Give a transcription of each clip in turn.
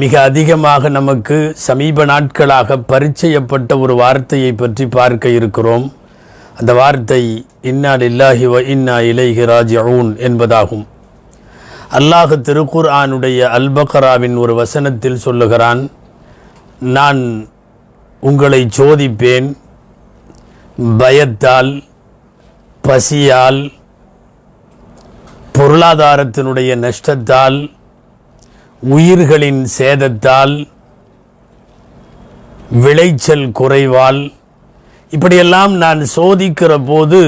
மிக அதிகமாக நமக்கு சமீப நாட்களாக பரிச்சயப்பட்ட ஒரு வார்த்தையை பற்றி பார்க்க இருக்கிறோம். அந்த வார்த்தை இன்னா லில்லாஹி வ இன்னா இலைஹி ராஜிஊன் என்பதாகும். அல்லாஹ் திருக்குர்ஆனுடைய அல்பக்ராவின் ஒரு வசனத்தில் சொல்லுகிறான் நான் உங்களை சோதிப்பேன் பயத்தால் பசியால் பொருளாதாரத்தினுடைய நஷ்டத்தால் உயிர்களின் சேதத்தால் விளைச்சல் குறைவால் இப்படியெல்லாம் நான் சோதிக்கிற போது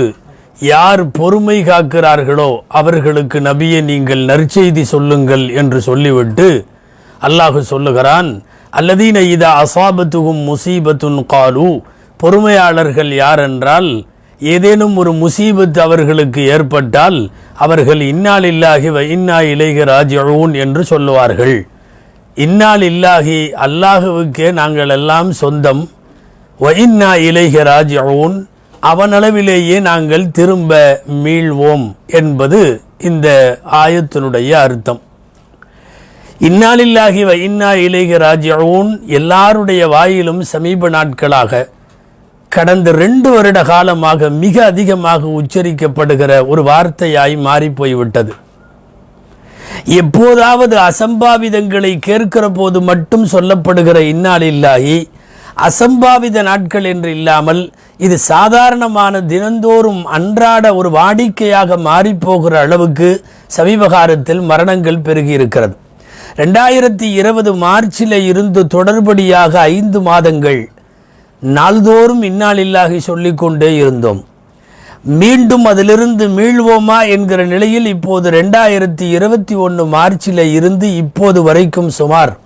யார் பொறுமை காக்கிறார்களோ அவர்களுக்கு நபியை நீங்கள் நற்செய்தி சொல்லுங்கள் என்று சொல்லிவிட்டு அல்லாஹு சொல்லுகிறான் அல்லதீன இதா அசாபத்துகும் முசீபத்துன் காலு. பொறுமையாளர்கள் யார் என்றால் ஏதேனும் ஒரு முசீபத் அவர்களுக்கு ஏற்பட்டால் அவர்கள் இன்னால் இல்லாகி இன்னா இலைக ராஜூன் என்று சொல்லுவார்கள். இன்னால் இல்லாகி அல்லாஹுவுக்கே நாங்கள் எல்லாம் சொந்தம். வ இன்னா இலைக அவனளவிலேயே நாங்கள் திரும்ப மீள்வோம் என்பது இந்த ஆயத்தினுடைய அர்த்தம். இன்னாலில்லாகி வ இன்னா இலைக ராஜிஊன் எல்லாருடைய வாயிலும் சமீப நாட்களாக கடந்த ரெண்டு வருட காலமாக மிக அதிகமாக உச்சரிக்கப்படுகிற ஒரு வார்த்தையாய் மாறிப்போய்விட்டது. எப்போதாவது அசம்பாவிதங்களை கேட்கிற போது மட்டும் சொல்லப்படுகிற இன்னாலில்லாகி அசம்பாவித நாட்கள் என்று இல்லாமல் இது சாதாரணமான தினந்தோறும் அன்றாட ஒரு வாடிக்கையாக மாறிப்போகிற அளவுக்கு சமீபகாலத்தில் மரணங்கள் பெருகி இருக்கிறது ரெண்டாயிரத்தி இருபது மார்ச்சில் இருந்து தொடர்படியாக ஐந்து மாதங்கள் நாள்தோறும் இந்நாளில்லாகி சொல்லிக்கொண்டே இருந்தோம். மீண்டும் அதிலிருந்து மீள்வோமா என்கிற நிலையில் இப்போது ரெண்டாயிரத்தி இருபத்தி ஒன்று மார்ச்சில் இருந்து இப்போது வரைக்கும் சுமார்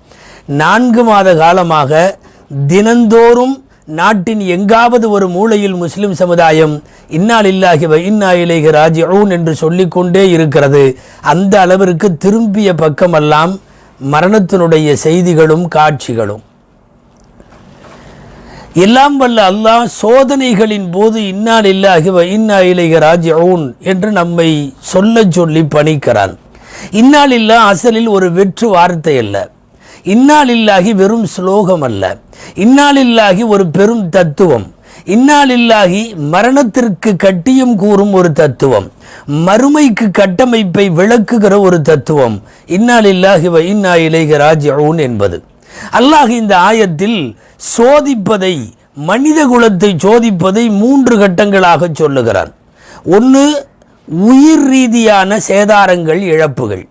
நான்கு மாத காலமாக தினந்தோறும் நாட்டின் எங்காவது ஒரு மூலையில் முஸ்லிம் சமுதாயம் இன்னால் இல்லாகி இன்னா இலேக ராஜிஊன் என்று சொல்லிக்கொண்டே இருக்கிறது. அந்த அளவிற்கு திரும்பிய பக்கமெல்லாம் மரணத்தினுடைய செய்திகளும் காட்சிகளும். எல்லாம் வல்ல அல்லாஹ் சோதனைகளின் போது இன்னால் இல்லாகி இன்னா இலைக ராஜிஊன் என்று நம்மை சொல்ல சொல்லி பணிக்கிறான். இன்னால் இல்லா அசலில் ஒரு வெற்று வார்த்தை அல்ல. இன்னால் இல்லாகி வெறும் ஸ்லோகம் அல்ல. இன்னால் இல்லாகி ஒரு பெரும் தத்துவம். இன்னால் இல்லாகி மரணத்திற்கு கட்டியம் கூறும் ஒரு தத்துவம். மறுமைக்கு கட்டமைப்பை விளக்குகிற ஒரு தத்துவம். இன்னால் இல்லாகி இன்னா இலைக ராஜிஊன் என்பது. அல்லாஹ் இந்த ஆயத்தில் சோதிப்பதை மனித குலத்தை சோதிப்பதை மூன்று கட்டங்களாக சொல்லுகிறான் ஒன்று உயிர் ரீதியான சேதாரங்கள் இழப்புகள்.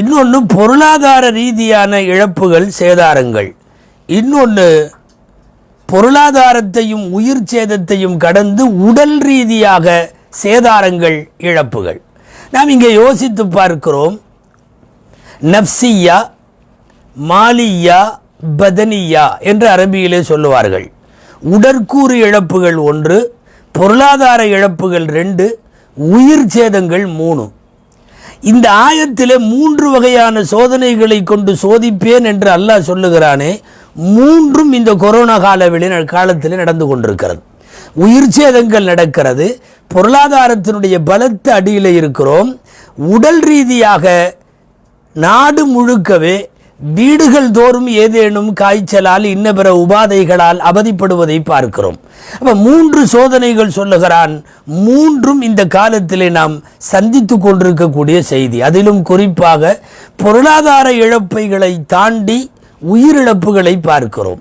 இன்னொன்று பொருளாதார ரீதியான இழப்புகள் சேதாரங்கள். இன்னொன்று பொருளாதாரத்தையும் உயிர் சேதத்தையும் கடந்து உடல் ரீதியாக சேதாரங்கள் இழப்புகள். நாம் இங்கே யோசித்து பார்க்கிறோம். நப்சியா மாலியா பதனியா என்று அரபியிலே சொல்லுவார்கள். உடற்கூறு இழப்புகள் ஒன்று பொருளாதார இழப்புகள் ரெண்டு உயிர் சேதங்கள் மூணு. இந்த ஆயத்தில் மூன்று வகையான சோதனைகளை கொண்டு சோதிப்பேன் என்று அல்லாஹ் சொல்லுகிறானே மூன்றும் இந்த கொரோனா காலவெளி காலத்தில் நடந்து கொண்டிருக்கிறது. உயிர் சேதங்கள் நடக்கிறது பொருளாதாரத்தினுடைய பலத்த அடியில் இருக்கிறோம் உடல் ரீதியாக நாடு முழுக்கவே வீடுகள் தோறும் ஏதேனும் காய்ச்சலால் இன்ன பிற உபாதைகளால் அவதிப்படுவதை பார்க்கிறோம். அப்ப மூன்று சோதனைகள் சொல்லுகிறான். மூன்றும் இந்த காலத்திலே நாம் சந்தித்து கொண்டிருக்கக்கூடிய செய்தி. அதிலும் குறிப்பாக பொருளாதார இழப்பைகளை தாண்டி உயிரிழப்புகளை பார்க்கிறோம்.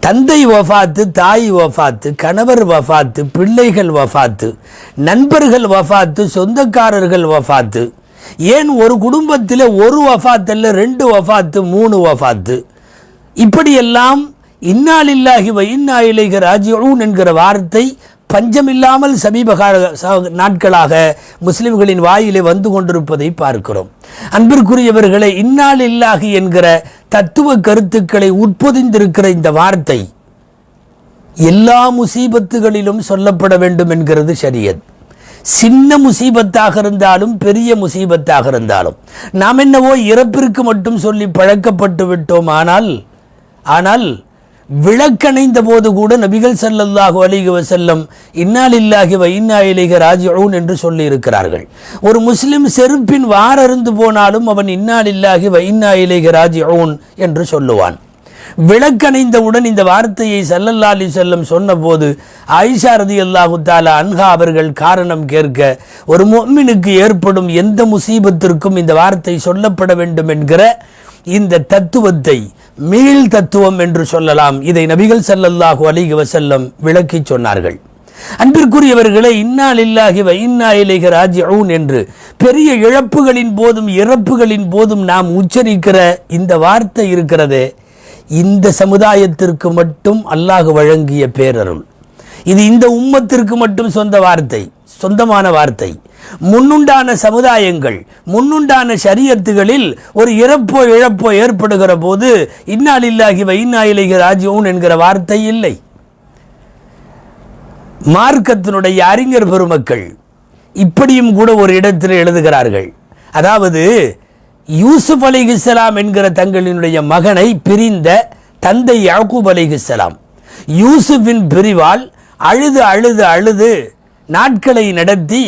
தந்தை வஃபாத்து தாய் வஃபாத்து கணவர் வஃபாத்து பிள்ளைகள் வஃபாத்து நண்பர்கள் வஃபாத்து சொந்தக்காரர்கள் வஃபாத்து ஏன் ஒரு குடும்பத்தில் ஒரு வஃபாத்தில் ரெண்டு வஃபாத்து மூணு வஃபாத்து? இப்படியெல்லாம் இன்னாலில்லாகி வ இன்னா இலைக ராஜிஊன் என்கிற வார்த்தை பஞ்சமில்லாமல் சமீப கால ச- நாட்களாக முஸ்லிம்களின் வாயிலே வந்து கொண்டிருப்பதை பார்க்கிறோம். அன்பிற்குரியவர்களே இன்னாலில்லாஹி என்கிற தத்துவ கருத்துக்களை உட்பொதிந்திருக்கிற இந்த வார்த்தை எல்லா முசீபத்துகளிலும் சொல்லப்பட வேண்டும் என்கிறது சரியத் சின்ன முசீபத்தாக இருந்தாலும் பெரிய முசீபத்தாக இருந்தாலும். நாம் என்னவோ இறப்பிற்கு மட்டும் சொல்லி பழக்கப்பட்டு விட்டோம். ஆனால் ஆனால் விளக்கணைந்த போது கூட நபிகள் ஸல்லல்லாஹு அலிக வஸல்லம் இன்னாலில்லாஹி வ இன்னா இலைஹி ராஜிஊன் என்று சொல்லியிருக்கிறார்கள். ஒரு முஸ்லிம் செருப்பின் வாரருந்து போனாலும் அவன் இன்னாலில்லாஹி வ இன்னா இலைஹி ராஜிஊன் என்று சொல்லுவான். விளக்கணைந்தவுடன் இந்த வார்த்தையை சல்லல்லா அலி செல்லம் சொன்னபோது ஆயிஷா ரதி அல்லாஹு தாலா அன்ஹா அவர்கள் காரணம் கேட்க ஒரு மொம்மினுக்கு ஏற்படும் எந்த முசீபத்திற்கும் இந்த வார்த்தை சொல்லப்பட வேண்டும் என்கிற இந்த தத்துவத்தை மீள் தத்துவம் என்று சொல்லலாம். இதை நபிகள் ஸல்லல்லாஹு அலைஹி வசல்லம் விளக்கி சொன்னார்கள். அன்பிற்குரியவர்களை இன்னால் இல்லாகி இன்னா என்று பெரிய இழப்புகளின் போதும் இறப்புகளின் போதும் நாம் உச்சரிக்கிற இந்த வார்த்தை இருக்கிறதே இந்த சமுதாயத்திற்கு மட்டும் அல்லாஹ் வழங்கிய பேரருள். இது இந்த உம்மத்திற்கு மட்டும் சொந்த வார்த்தை சொந்தமான வார்த்தை. முன்னுண்டான சமுதாயங்கள் முன்னுண்டான ஷரியத்துகளில் ஒரு இறப்போ இழப்போ ஏற்படுகிற போது இன்னாலில்லாகி வைநாயிலேகி ராஜ்யவும் என்கிற வார்த்தை இல்லை. மார்க்கத்தினுடைய அறிஞர் பெருமக்கள் இப்படியும் கூட ஒரு இடத்தில் எழுதுகிறார்கள். அதாவது யூசுப் அலிஹிஸ்லாம் என்கிற தங்களினுடைய மகனை பிரிந்த தந்தை யாக்கூப் அலிஹிஸ்லாம் யூசுஃபின் பிரிவால் அழுது அழுது அழுது நாட்களை நடத்தி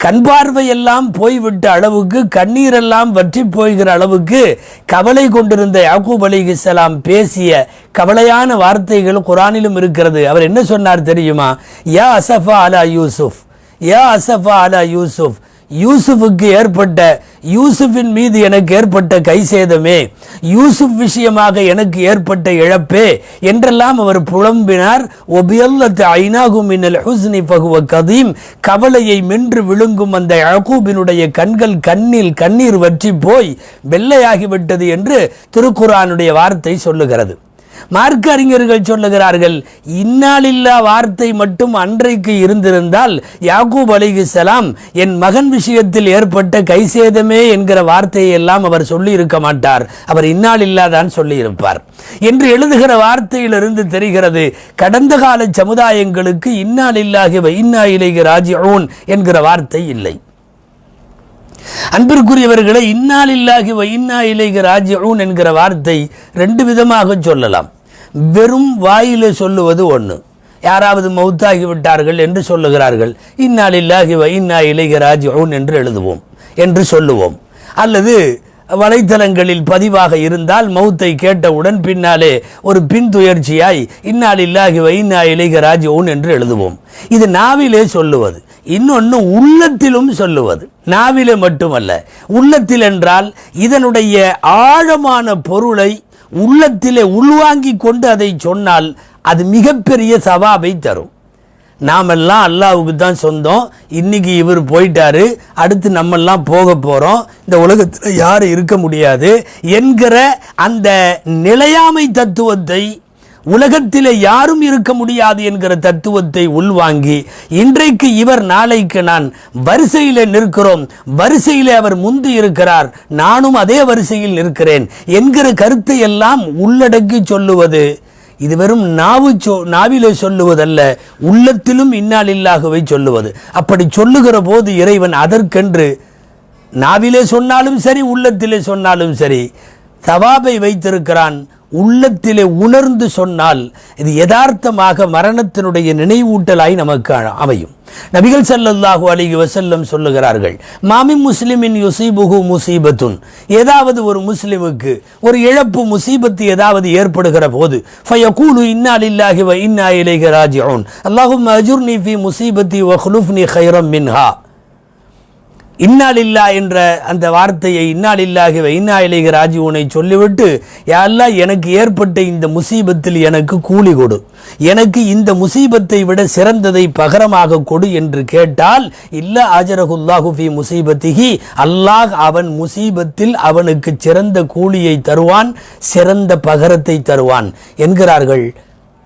கண் பார்வையெல்லாம் போய்விட்ட அளவுக்கு கண்ணீரெல்லாம் வற்றி போய்கிற அளவுக்கு கவலை கொண்டிருந்த யாக்கூப் அலிஹிஸ்லாம் பேசிய கவலையான வார்த்தைகள் குரானிலும் இருக்கிறது. அவர் என்ன சொன்னார் தெரியுமா? யா அசஃபா அலா யூசுஃப் யா அசஃபா அலா யூசுஃப் யூசுஃபுக்கு ஏற்பட்ட யூசுஃபின் மீது எனக்கு ஏற்பட்ட கை சேதமே யூசுப் விஷயமாக எனக்கு ஏற்பட்ட இழப்பே என்றெல்லாம் அவர் புலம்பினார். ஒபியல்லத்து ஐநாகும் மின்னல் ஹுஸ்னி பகுவ கதீம். கவலையை மென்று விழுங்கும் அந்த அகூபினுடைய கண்கள் கண்ணில் கண்ணீர் வற்றி போய் வெள்ளையாகிவிட்டது என்று திருக்குறானுடைய வார்த்தை சொல்லுகிறது. மார்க்க அறிஞர்கள் சொல்லுகிறார்கள் இன்னாலில்லா வார்த்தை மட்டும் அன்றைக்கு இருந்திருந்தால் யாக்கூப் அலிஹிஸ்ஸலாம் என் மகன் விஷயத்தில் ஏற்பட்ட கைசேதமே என்கிற வார்த்தையை எல்லாம் அவர் சொல்லி இருக்க மாட்டார். அவர் இன்னாலில்லாதான் சொல்லி இருப்பார் என்று எழுதுகிற வார்த்தையிலிருந்து தெரிகிறது கடந்த கால சமுதாயங்களுக்கு இன்னாலில்லாகி இன்னா இலைகி ராஜிஊன் என்கிற வார்த்தை இல்லை. அன்பிற்குரியவர்களை இன்னாலில்லாகி வ இன்னா இலைக ராஜிஊன் என்கிற வார்த்தை ரெண்டு விதமாக சொல்லலாம். வெறும் வாயில சொல்லுவது ஒன்று யாராவது மௌத்தாகி விட்டார்கள் என்று சொல்லுகிறார்கள். இன்னாலில்லாகி வ இன்னா இலைக ராஜிஊன் என்று எழுதுவோம் என்று சொல்லுவோம். அல்லது வலைத்தளங்களில் பதிவாக இருந்தால் மௌத்தை கேட்டவுடன் பின்னாலே ஒரு பின் துயர்ச்சியாய் இன்னாலில்லாகி வைனா இளைகராஜ் ஓன் என்று எழுதுவோம். இது நாவிலே சொல்லுவது. இன்னொன்று உள்ளத்திலும் சொல்லுவது. நாவிலே மட்டுமல்ல. உள்ளத்தில் என்றால் இதனுடைய ஆழமான பொருளை உள்ளத்திலே உள்வாங்கிக் கொண்டு அதை சொன்னால் அது மிகப்பெரிய சவாபை தரும். நாமெல்லாம் அல்லாவுக்கு தான் சொந்தம். இன்னைக்கு இவர் போயிட்டாரு. அடுத்து நம்மெல்லாம் போக போகிறோம் இந்த உலகத்தில் யாரும் இருக்க முடியாது என்கிற அந்த நிலையாமை தத்துவத்தை உலகத்திலே யாரும் இருக்க முடியாது என்கிற தத்துவத்தை உள்வாங்கி இன்றைக்கு இவர் நாளைக்கு நான் வரிசையில் நிற்கிறோம் வரிசையில் அவர் முந்தி இருக்கிறார் நானும் அதே வரிசையில் நிற்கிறேன் என்கிற கருத்தை எல்லாம் உள்ளடக்கி சொல்லுவது இது வெறும் நாவு சொ நாவிலே சொல்லுவதல்ல உள்ளத்திலும் இன்னாலில்லாகவே சொல்லுவது. அப்படி சொல்லுகிற போது இறைவன் அதற்கென்று நாவிலே சொன்னாலும் சரி உள்ளத்திலே சொன்னாலும் சரி தவாபை வைத்திருக்கிறான் உள்ளத்திலே உணர்ந்து சொன்னால் இது யதார்த்தமாக மரணத்தினுடைய நினைவூட்டலாய் நமக்கு அமையும். நபிகள் சல்லல்லாஹு அலிஹி வசல்லம் சொல்லுகிறார்கள் மாமி முஸ்லிமின் யுசீபுஹு முசீபத்துன். ஏதாவது ஒரு முஸ்லிமுக்கு ஒரு இழப்பு முசீபத்து ஏதாவது ஏற்படுகிற போது ஃபயகூலு இன்னா லில்லாஹி வ இன்னா இலைஹி ராஜிஊன். அல்லாஹும்ம அஜுர்னி ஃபீ முசீபத்தி வ ஹுலுஃப்னி கைரம் மின்ஹா. இன்னாலில்லா என்ற அந்த வார்த்தையை இன்னாலில்லாகி இன்னா இலைக ராஜீவனை சொல்லிவிட்டு யாரெல்லாம் எனக்கு ஏற்பட்ட இந்த முசீபத்தில் எனக்கு கூலி கொடு. எனக்கு இந்த முசீபத்தை விட சிறந்ததை பகரமாக கொடு என்று கேட்டால் இல்ல ஆஜரகுல்லாஹுஃபி முசீபத்திகி அல்லாஹ் அவன் முசீபத்தில் அவனுக்கு சிறந்த கூலியை தருவான் சிறந்த பகரத்தை தருவான் என்கிறார்கள்.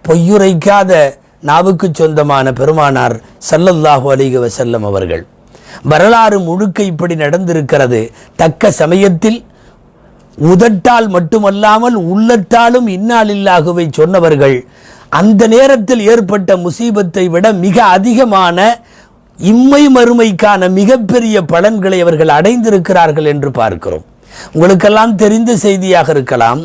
பொய்யுரைக்காத நாவுக்கு சொந்தமான பெருமானார் சல்லல்லாஹு அலிக வசல்லம் அவர்கள். வரலாறு முழுக்க இப்படி நடந்திருக்கிறது. தக்க சமயத்தில் உதட்டால் மட்டுமல்லாமல் உள்ளத்தாலும் இன்னாலில்லாகவே சொன்னவர்கள் அந்த நேரத்தில் ஏற்பட்ட முசீபத்தை விட மிக அதிகமான இம்மை மறுமைக்கான மிகப்பெரிய பலன்களை அவர்கள் அடைந்திருக்கிறார்கள் என்று பார்க்கிறோம். உங்களுக்கெல்லாம் தெரிந்த செய்தியாக இருக்கலாம்.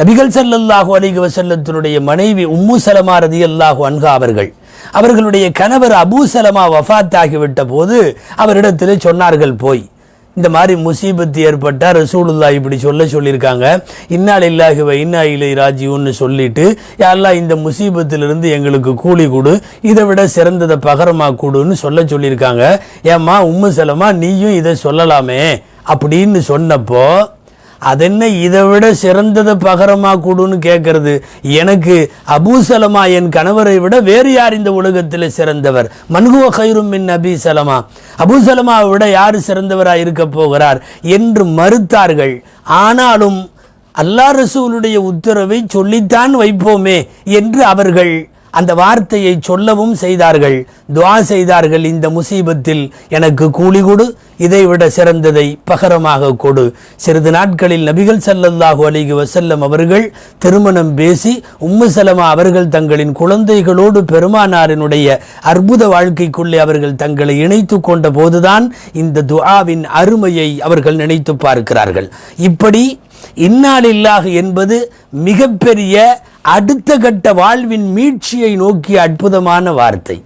நபிகள் சல்லல்லாஹு அலிக வசல்லத்தினுடைய மனைவி உம்மு சலமா ரதியல்லாஹு அன்கா அவர்கள் அவர்களுடைய கணவர் அபூசலமா வஃத்தாகிவிட்ட போது அவரிடத்தில் சொன்னார்கள் போய். இந்த மாதிரி முசீபத்து ஏற்பட்டால் ரசூலுல்லா இப்படி சொல்ல சொல்லியிருக்காங்க. இன்னால் இல்லாஹி இன்னா இலை ராஜியூன்னு சொல்லிட்டு யாரெல்லாம் இந்த முசீபத்திலிருந்து எங்களுக்கு கூலி கொடு. இதை விட சிறந்ததை பகரமா கொடுன்னு சொல்ல சொல்லியிருக்காங்க. ஏம்மா உம்மு செலமா நீயும் இதை சொல்லலாமே. அப்படின்னு சொன்னப்போ அதென்ன இதை விட சிறந்ததை பகரமா கொடுன்னு கேட்கறது எனக்கு அபூசலமா என் கணவரை விட வேறு யார் இந்த உலகத்தில் சிறந்தவர்? மன்குவ கயிறும் மின் அபீசலமா அபூசலமாவை விட யார் சிறந்தவராக இருக்க போகிறார் என்று மறுத்தார்கள். ஆனாலும் அல்லாஹ் ரசூலுடைய உத்தரவை சொல்லித்தான் வைப்போமே என்று அவர்கள் அந்த வார்த்தையை சொல்லவும் செய்தார்கள். துவா செய்தார்கள். இந்த முசீபத்தில் எனக்கு கூலி கொடு. இதைவிட சிறந்ததை பகரமாக கொடு. சிறிது நாட்களில் நபிகள் சல்லல்லாஹு அலிகு வசல்லம் அவர்கள் திருமணம் பேசி உம்மு சலமா அவர்கள் தங்களின் குழந்தைகளோடு பெருமானாரினுடைய அற்புத வாழ்க்கைக்குள்ளே அவர்கள் தங்களை இணைத்து கொண்ட போதுதான் இந்த துஆவின் அருமையை அவர்கள் நினைத்து பார்க்கிறார்கள். இப்படி இன்னாலில்லாக என்பது மிகப்பெரிய அடுத்த கட்ட வாழ்வின் மீட்சியை நோக்கிய அற்புதமான வார்த்தை.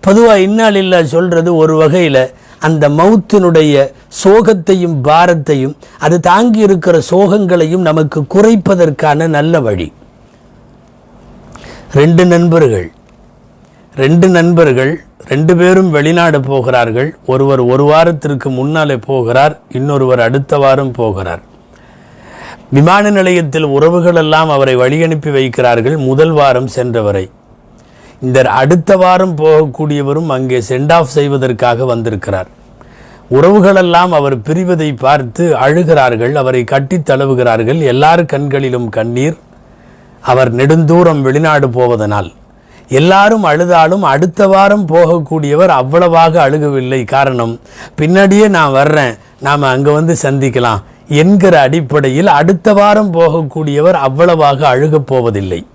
பொதுவாக இன்னாலில்லா சொல்கிறது ஒரு வகையில் அந்த மௌத்தினுடைய சோகத்தையும் பாரத்தையும் அது தாங்கி இருக்கிற சோகங்களையும் நமக்கு குறைப்பதற்கான நல்ல வழி. ரெண்டு நண்பர்கள். ரெண்டு நண்பர்கள் ரெண்டு பேரும் வெளிநாடு போகிறார்கள். ஒருவர் ஒரு வாரத்திற்கு முன்னாலே போகிறார் இன்னொருவர் அடுத்த வாரம் போகிறார். விமான நிலையத்தில் உறவுகள் எல்லாம் அவரை வழியனுப்பி வைக்கிறார்கள் முதல் வாரம் சென்றவரை. இந்த அடுத்த வாரம் போகக்கூடியவரும் அங்கே சென்ட் ஆஃப் செய்வதற்காக வந்திருக்கிறார். உறவுகளெல்லாம் அவர் பிரிவதை பார்த்து அழுகிறார்கள் அவரை கட்டி தழுவுகிறார்கள். எல்லார் கண்களிலும் கண்ணீர். அவர் நெடுந்தூரம் வெளிநாடு போவதனால். எல்லாரும் அழுதாலும் அடுத்த வாரம் போகக்கூடியவர் அவ்வளவாக அழுகவில்லை. காரணம் பின்னாடியே நான் வர்றேன் நாம் அங்கே வந்து சந்திக்கலாம். என்கிற அடிப்படையில் அடுத்த வாரம் போகக்கூடியவர் அவ்வளவாக அழுகப் போவதில்லை.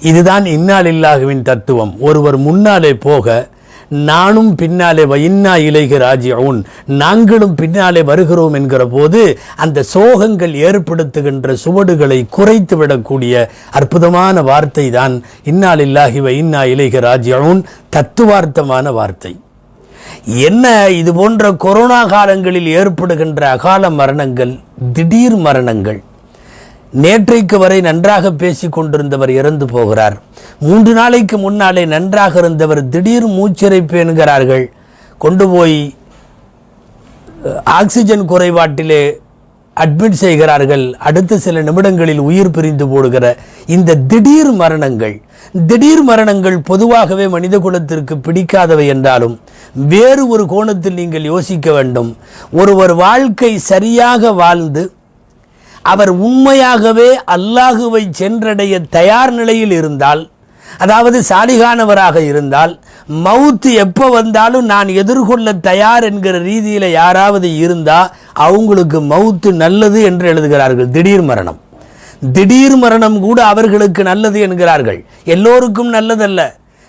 இதுதான் இன்னாலில்லாஹுவின் தத்துவம். ஒருவர் முன்னாலே போக நானும் பின்னாலே வைன்னா இலைக ராஜியவுன் நாங்களும் பின்னாலே வருகிறோம் என்கிற போது அந்த சோகங்கள் ஏற்படுத்துகின்ற சுவடுகளை குறைத்து விடக்கூடிய அற்புதமான வார்த்தை தான் இன்னாலில்லாகி வைன்னா இலைக ராஜியவுன் தத்துவார்த்தமான வார்த்தை. என்ன இது போன்ற கொரோனா காலங்களில் ஏற்படுகின்ற அகால மரணங்கள் திடீர் மரணங்கள். நேற்றைக்கு வரை நன்றாக பேசி கொண்டிருந்தவர் இறந்து போகிறார். மூன்று நாளைக்கு முன்னாலே நன்றாக இருந்தவர் திடீர் மூச்சிறைப்பு என்கிறார்கள். கொண்டு போய் ஆக்சிஜன் குறைபாட்டிலே அட்மிட் செய்கிறார்கள். அடுத்த சில நிமிடங்களில் உயிர் பிரிந்து போடுகிற இந்த திடீர் மரணங்கள் திடீர் மரணங்கள் பொதுவாகவே மனித குலத்திற்கு பிடிக்காதவை என்றாலும் வேறு ஒரு கோணத்தில் நீங்கள் யோசிக்க வேண்டும். ஒருவர் வாழ்க்கை சரியாக வாழ்ந்து அவர் உண்மையாகவே அல்லாஹுவை சென்றடைய தயார் நிலையில் இருந்தால் அதாவது சாலிகானவராக இருந்தால் மவுத்து எப்போ வந்தாலும் நான் எதிர்கொள்ள தயார் என்கிற ரீதியில் யாராவது இருந்தால் அவங்களுக்கு மவுத்து நல்லது என்று எழுதுகிறார்கள். திடீர் மரணம். திடீர் மரணம் கூட அவர்களுக்கு நல்லது என்கிறார்கள். எல்லோருக்கும் நல்லதல்ல.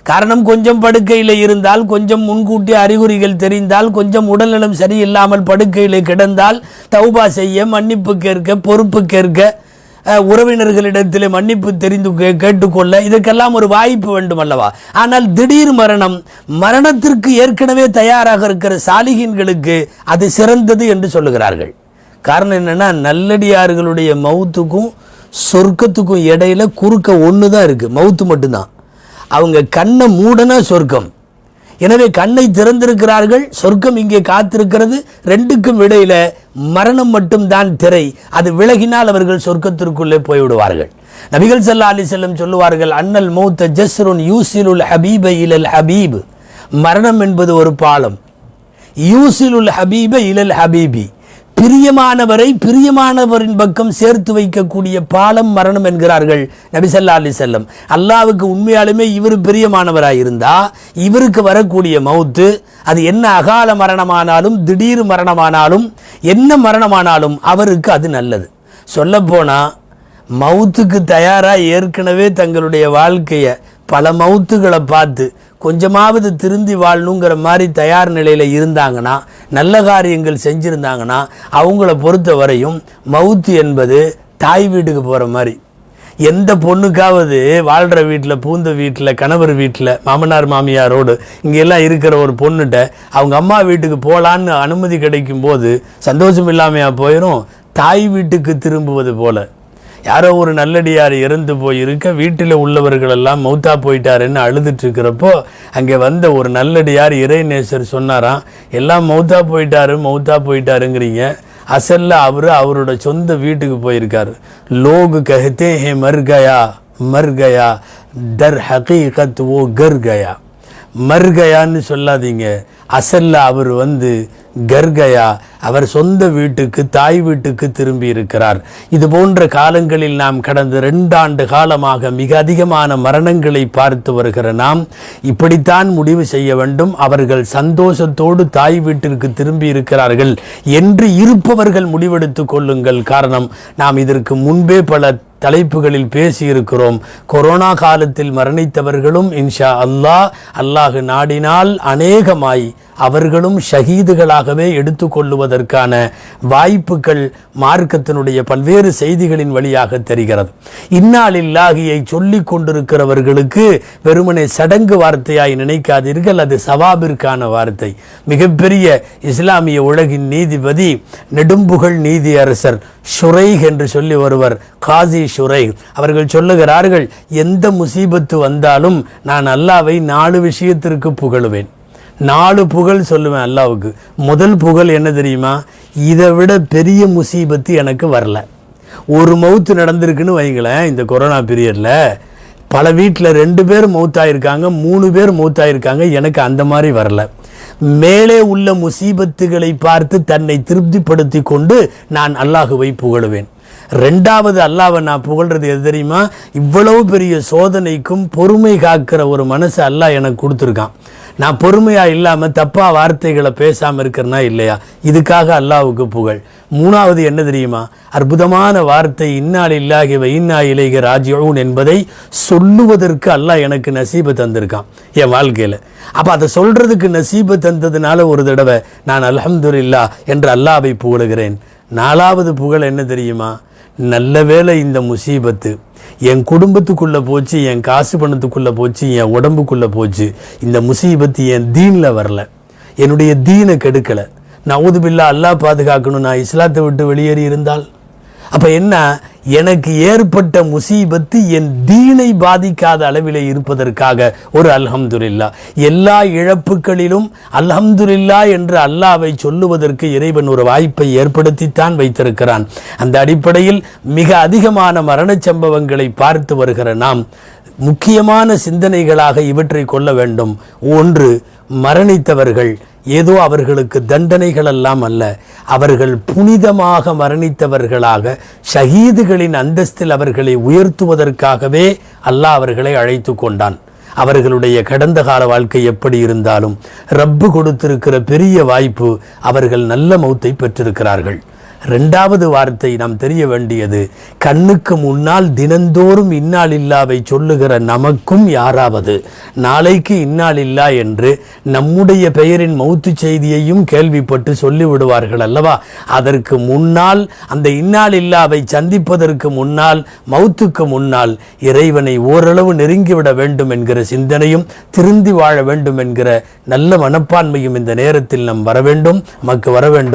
காரணம் கொஞ்சம் படுக்கையில் இருந்தால் கொஞ்சம் முன்கூட்டி அறிகுறிகள் தெரிந்தால் கொஞ்சம் உடல்நலம் சரியில்லாமல் படுக்கையில் கிடந்தால் தௌபா செய்ய மன்னிப்பு கேட்க பொறுப்பு கேட்க உறவினர்களிடத்தில் மன்னிப்பு தெரிந்து கேட்டுக்கொள்ள இதற்கெல்லாம் ஒரு வாய்ப்பு வேண்டும் அல்லவா ஆனால் திடீர் மரணம் மரணத்திற்கு ஏற்கனவே தயாராக இருக்கிற சாலிகின்களுக்கு அது சிறந்தது என்று சொல்லுகிறார்கள். காரணம் என்னன்னா நல்லடியார்களுடைய மவுத்துக்கும் சொர்க்கத்துக்கும் இடையில குறுக்க ஒன்று தான் இருக்கு. மவுத்து மட்டும்தான். அவங்க கண்ணை மூடனா சொர்க்கம். எனவே கண்ணை திறந்திருக்கிறார்கள் சொர்க்கம் இங்கே காத்திருக்கிறது. ரெண்டுக்கும் இடையில மரணம் மட்டும்தான் திரை. அது விலகினால் அவர்கள் சொர்க்கத்திற்குள்ளே போய்விடுவார்கள். நபிகள் சல்லா அலி செல்லம் சொல்லுவார்கள் அன்னல் மௌத்த ஜஸ்ருன் யூசிலுல் ஹபீப இலல் ஹபீப். மரணம் என்பது ஒரு பாலம். யூசிலுல் ஹபீப இலல் ஹபீபி. பிரியமானவரை பிரியமானவரின் பக்கம் சேர்த்து வைக்கக்கூடிய பாலம் மரணம் என்கிறார்கள் நபிசல்லா அலி செல்லம் அல்லாவுக்கு உண்மையாலுமே இவர் பிரியமானவராக இருந்தால் இவருக்கு வரக்கூடிய மௌத்து அது என்ன அகால மரணமானாலும் திடீர் மரணமானாலும் என்ன மரணமானாலும் அவருக்கு அது நல்லது. சொல்லப்போனால் மவுத்துக்கு தயாராக ஏற்கனவே தங்களுடைய வாழ்க்கையை பல மவுத்துகளை பார்த்து கொஞ்சமாவது திருந்தி வாழணுங்கிற மாதிரி தயார் நிலையில் இருந்தாங்கன்னா நல்ல காரியங்கள் செஞ்சுருந்தாங்கன்னா அவங்கள பொறுத்த வரையும் மவுத்து என்பது தாய் வீட்டுக்கு போகிற மாதிரி. எந்த பொண்ணுக்காவது வாழ்கிற வீட்டில் பூந்த வீட்டில் கணவர் வீட்டில் மாமனார் மாமியாரோடு இங்கெல்லாம் இருக்கிற ஒரு பொண்ணுகிட்ட அவங்க அம்மா வீட்டுக்கு போகலான்னு அனுமதி கிடைக்கும் போது சந்தோஷம் இல்லாமையாக போயிடும் தாய் வீட்டுக்கு திரும்புவது போல. யாரோ ஒரு நல்லடியார் இறந்து போயிருக்க வீட்டில் உள்ளவர்களெல்லாம் மௌத்தா போயிட்டாருன்னு அழுதுட்டுருக்கிறப்போ அங்கே வந்த ஒரு நல்லடியார் இறைநேசர் சொன்னாராம் எல்லாம் மௌத்தா போயிட்டாரு மௌத்தா போயிட்டாருங்கிறீங்க. அசல்ல அவர் அவரோட சொந்த வீட்டுக்கு போயிருக்கார். லோகு கஹத்தே ஹே மர்கயா மர்கயா தர் ஹகீகத் ஓ கர்கயா மர்கயான்னு சொல்லாதீங்க. அசல்ல அவர் வந்து கர்கயா அவர் சொந்த வீட்டுக்கு தாய் வீட்டுக்கு திரும்பி இருக்கிறார். இது போன்ற காலங்களில் நாம் கடந்த ரெண்டாண்டு காலமாக மிக அதிகமான மரணங்களை பார்த்து வருகிற நாம் இப்படித்தான் முடிவு செய்ய வேண்டும். அவர்கள் சந்தோஷத்தோடு தாய் வீட்டிற்கு திரும்பி இருக்கிறார்கள் என்று இருப்பவர்கள் முடிவெடுத்துக் கொள்ளுங்கள். காரணம் நாம் இதற்கு முன்பே பல தலைப்புகளில் பேசியிருக்கிறோம். கொரோனா காலத்தில் மரணித்தவர்களும் இன்ஷா அல்லாஹ் அல்லாஹ் நாடினால் அநேகமாய் அவர்களும் ஷஹீதுகளாகவே எடுத்துக்கொள்ளுவதற்கான வாய்ப்புகள் மார்க்கத்தினுடைய பல்வேறு செய்திகளின் வழியாக தெரிகிறது. இந்நாளில்லாகியை சொல்லிக் கொண்டிருக்கிறவர்களுக்கு வெறுமனே சடங்கு வார்த்தையாய் நினைக்காதீர்கள் அது சவாபிற்கான வார்த்தை. மிகப்பெரிய இஸ்லாமிய உலகின் நீதிபதி நெடும்புகழ் நீதியரசர் ஷுரைக் என்று சொல்லி வருவர் காசி ஷுரைக். அவர்கள் சொல்லுகிறார்கள் எந்த முசீபத்து வந்தாலும் நான் அல்லாவை நாலு விஷயத்திற்கு புகழுவேன். நாலு புகழ் சொல்லுவேன் அல்லாவுக்கு. முதல் புகழ் என்ன தெரியுமா? இதை விட பெரிய முசீபத்து எனக்கு வரல. ஒரு மவுத்து நடந்திருக்குன்னு வைங்களேன் இந்த கொரோனா பீரியடில். பல வீட்டில் ரெண்டு பேர் மௌத்தாயிருக்காங்க மூணு பேர் மௌத்தாயிருக்காங்க எனக்கு அந்த மாதிரி வரல. மேலே உள்ள முசீபத்துகளை பார்த்து தன்னை திருப்திப்படுத்தி கொண்டு நான் அல்லாஹுவை புகழுவேன். ரெண்டாவது அல்லாவை நான் புகழ்றது எது தெரியுமா? இவ்வளவு பெரிய சோதனைக்கும் பொறுமை காக்கிற ஒரு மனசு அல்லாஹ் எனக்கு கொடுத்துருக்கான். நான் பொறுமையாக இல்லாமல் தப்பாக வார்த்தைகளை பேசாமல் இருக்கிறனா இல்லையா? இதுக்காக அல்லாவுக்கு புகழ். மூணாவது என்ன தெரியுமா? அற்புதமான வார்த்தை இன்னால் இல்லாகி இன்னா இலைக ராஜ்யோன் என்பதை சொல்லுவதற்கு அல்லாஹ் எனக்கு நசீபை தந்திருக்கான் என் வாழ்க்கையில். அப்போ அதை சொல்கிறதுக்கு நசீபை தந்ததுனால ஒரு தடவை நான் அலமதுல்லா என்று அல்லாவை புகழுகிறேன். நாலாவது புகழ் என்ன தெரியுமா? நல்ல வேளை இந்த முசீபத்து. என் குடும்பத்துக்குள்ளே போச்சு என் காசு பணத்துக்குள்ளே போச்சு என் உடம்புக்குள்ளே போச்சு. இந்த முசீபத்து என் தீனில் வரல. என்னுடைய தீனை கெடுக்கலை. நான் ஊதுபில்லா அல்லாஹ் பாதுகாக்கணும். நான் இஸ்லாத்தை விட்டு வெளியேறி இருந்தால் அப்போ என்ன? எனக்கு ஏற்பட்ட முசீபத்து என் தீனை பாதிக்காத அளவிலே இருப்பதற்காக. ஒரு அல்ஹம்துல்லா எல்லா இழப்புகளிலும் அல்ஹம்துல்லா என்று அல்லாவை சொல்லுவதற்கு இறைவன் ஒரு வாய்ப்பை ஏற்படுத்தித்தான் வைத்திருக்கிறான். அந்த அடிப்படையில் மிக அதிகமான மரணச் சம்பவங்களை பார்த்து வருகிற நாம் முக்கியமான சிந்தனைகளாக இவற்றை கொள்ள வேண்டும். ஒன்று மரணித்தவர்கள். ஏதோ அவர்களுக்கு தண்டனைகள் எல்லாம் அல்ல. அவர்கள் புனிதமாக மரணித்தவர்களாக ஷஹீதுகளின் அந்தஸ்தில் அவர்களை உயர்த்துவதற்காகவே அல்லாஹ் அவர்களை அழைத்து கொண்டான். அவர்களுடைய கடந்த கால வாழ்க்கை எப்படி இருந்தாலும் ரப்பு கொடுத்திருக்கிற பெரிய வாய்ப்பு அவர்கள் நல்ல மௌத்தை பெற்றிருக்கிறார்கள். ரெண்டாவது வார்த்தை நாம் தெரிய வேண்டியது கண்ணுக்கு முன்னால் தினந்தோறும் இன்னால் இல்லாவை சொல்லுகிற நமக்கும் யாராவது நாளைக்கு இன்னால் இல்லா என்று நம்முடைய பெயரின் மௌத்து செய்தியையும் கேள்விப்பட்டு சொல்லிவிடுவார்கள் அல்லவா? அதற்கு முன்னால் அந்த இன்னால் இல்லாவை சந்திப்பதற்கு முன்னால் மௌத்துக்கு முன்னால் இறைவனை ஓரளவு நெருங்கிவிட வேண்டும் என்கிற சிந்தனையும் திருந்தி வாழ வேண்டும் என்கிற நல்ல மனப்பான்மையும் இந்த நேரத்தில் நம் வர வேண்டும் நமக்கு வர வேண்டும்.